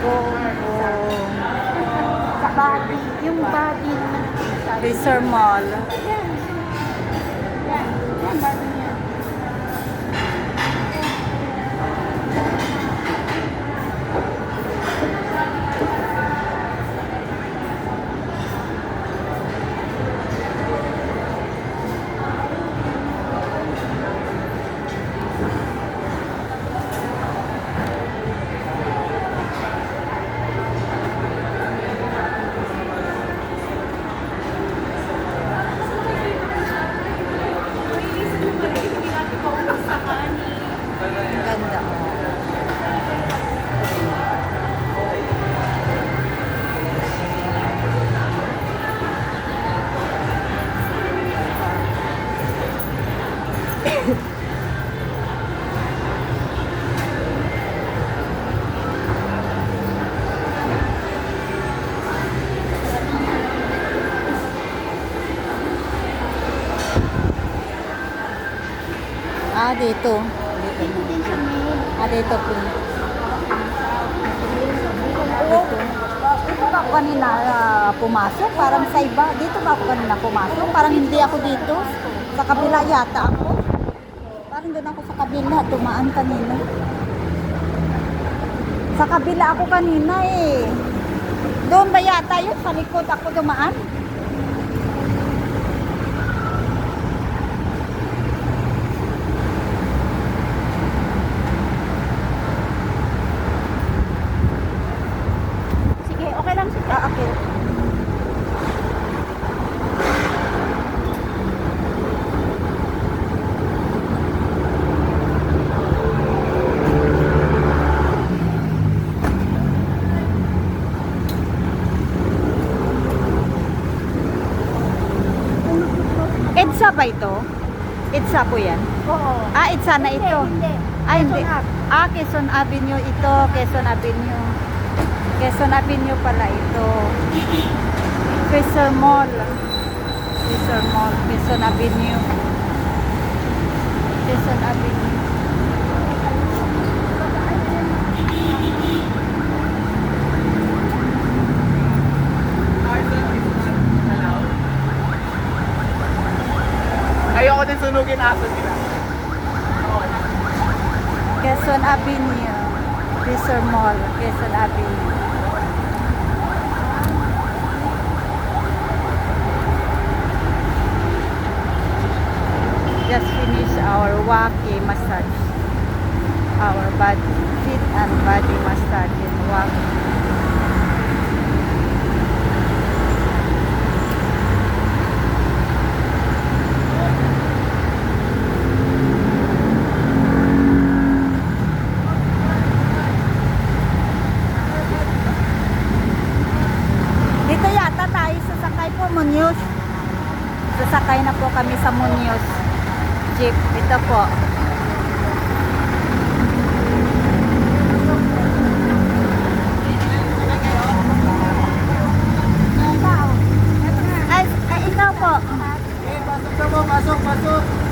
Gonggong. Sa body, yung body naman ang sinasabi. Mall. Yan. Yan. Yan, Ah, dito. Dito. Ah, dito po. Oo. Dito ba ako kanina ah, pumasok? Parang sa iba. Dito ba ako kanina pumasok? Parang hindi ako dito. Sa kabila yata ako. Doon ako sa kabila. Tumaan kanina. Sa kabila ako kanina eh. Doon ba yata yun? Sa likod ako dumaan? EDSA ba ito? EDSA po yan? Oo. Ah, EDSA na Hindi, ito. Hindi, Ah, hindi. Quezon Ave. Ah, Quezon Avenue ito. Quezon Avenue. Quezon Avenue pala ito. Quezon Mall. Quezon Mall. Quezon Avenue. Quezon Avenue. Din sunugin aso nila. Quezon Avenue. Quezon Mall. Quezon Avenue. Just finish our waki massage. Our body, feet and body massage in waki. Munyos. Sasakay na po kami sa Munyos jeep. Ito po. Ay, ay, ikaw po. Eh, Pasok, pasok, pasok.